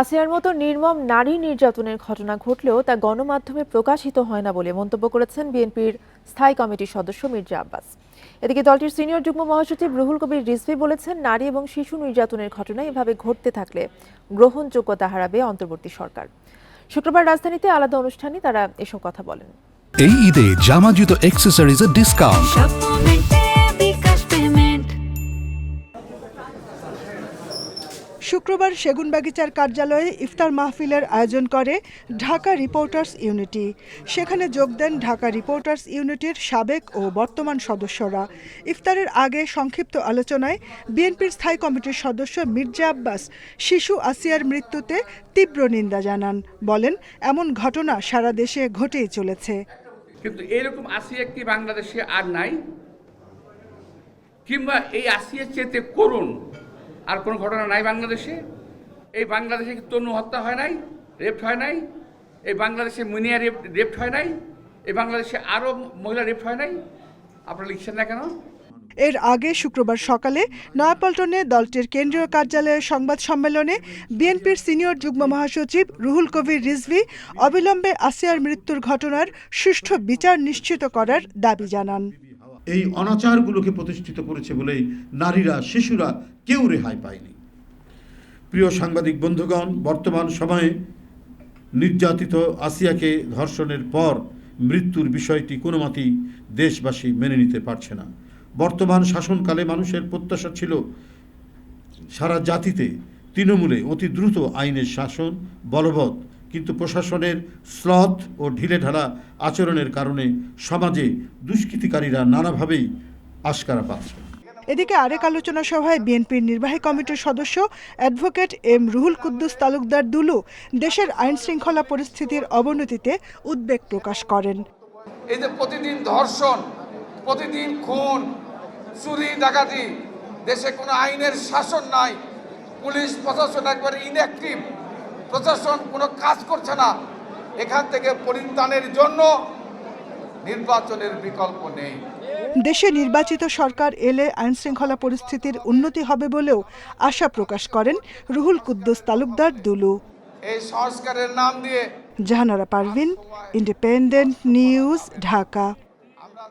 আসিয়ার মতো নির্মম নারী নির্যাতনের ঘটনা ঘটলেও তা গণমাধ্যমে প্রকাশিত হয় না বলে মন্তব্য করেছেন বিএনপির স্থায়ী কমিটির সদস্য মির্জা আব্বাস। এদিকে দলটির সিনিয়র যুগ্ম মহাসচিব রুহুল কবির রিজভি বলেছেন নারী এবং শিশু নির্যাতনের ঘটনা এভাবে ঘটতে থাকলে গ্রহণযোগ্যতা হারাবে অন্তর্বর্তী সরকার। শুক্রবার রাজধানীতে আলাদা অনুষ্ঠানে তারা এসব কথা বলেন। এই ঈদে জামা জুতো অ্যাক্সেসরিজের ডিসকাউন্ট শুক্রবার সেগুনবাগিচার কার্যালয়ে ইফতার মাহফিলের আয়োজন করে ঢাকা রিপোর্টার্স ইউনিটি। সেখানে যোগ দেন ঢাকা রিপোর্টার্স ইউনিটির সাবেক ও বর্তমান সদস্যরা। ইফতারের আগে সংক্ষিপ্ত আলোচনায় বিএনপির স্থায়ী কমিটির সদস্য মির্জা আব্বাস শিশু আসিয়ার মৃত্যুতে তীব্র নিন্দা জানান। বলেন, এমন ঘটনা সারা দেশে ঘটেই চলেছে। কিন্তু এরকম আসিয়া বাংলাদেশে আর নাই? কিংবা এই আসিয়ার চেতে করুন আর কোনো ঘটনা নাই বাংলাদেশে। এই বাংলাদেশে তনু হত্যা হয় নাই? রেপ হয় নাই? এই বাংলাদেশে মুনিয়া রেপ রেপ হয় নাই? এই বাংলাদেশে আরও মহিলা রেপ হয় নাই? আপনারা লিখছেন না কেন? এর আগে শুক্রবার সকালে নয়াপল্টনে দলটির কেন্দ্রীয় কার্যালয়ের সংবাদ সম্মেলনে বিএনপির সিনিয়র যুগ্ম মহাসচিব রুহুল কবির রিজভি অবিলম্বে আসিয়ার মৃত্যুর ঘটনার সুষ্ঠু বিচার নিশ্চিত করার দাবি জানান। এই অনাচারগুলোকে প্রতিষ্ঠিত করেছে বলেই নারীরা, শিশুরা কেউ রেহাই পায়নি। প্রিয় সাংবাদিক বন্ধুগণ, বর্তমান সময়ে নির্যাতিত আসিয়াকে ধর্ষণের পর মৃত্যুর বিষয়টি কোনো মতেই দেশবাসী মেনে নিতে পারছে না। বর্তমান শাসনকালে মানুষের প্রত্যাশা ছিল সারা জাতিতে তৃণমূলে অতি দ্রুত আইনের শাসন, বলবৎ কিন্তু প্রশাসনের স্লথ ও ঢিলে ঢিলেঢালা আচরণের কারণে সমাজে দুষ্কৃতিকারীরা নানাভাবেই আশকারা পাচ্ছে। এদিকে আরেক আলোচনা সভায় বিএনপির নির্বাহী কমিটির সদস্য অ্যাডভোকেট এম রুহুল কুদ্দুস তালুকদার দুলু দেশের আইন শৃঙ্খলা পরিস্থিতির অবনতিতে উদ্বেগ প্রকাশ করেন। এই যে প্রতিদিন ধর্ষণ প্রতিদিন খুন চুরি ডাকাতি দেশে কোনো আইনের শাসন নাই পুলিশ প্রশাসন একবারে ইনঅ্যাক্টিভ প্রশাসন কোনো কাজ করছে না। এখান থেকে পরিত্রাণের জন্য নির্বাচনের বিকল্প নেই। দেশে নির্বাচিত সরকার এলে আইন শৃঙ্খলা পরিস্থিতির উন্নতি হবে বলেও আশা প্রকাশ করেন রুহুল কুদ্দুস তালুকদার দুলু। এই সংস্কারের নাম দিয়ে জাহানারা পারভিন ইন্ডিপেন্ডেন্ট নিউজ ঢাকা। আমরা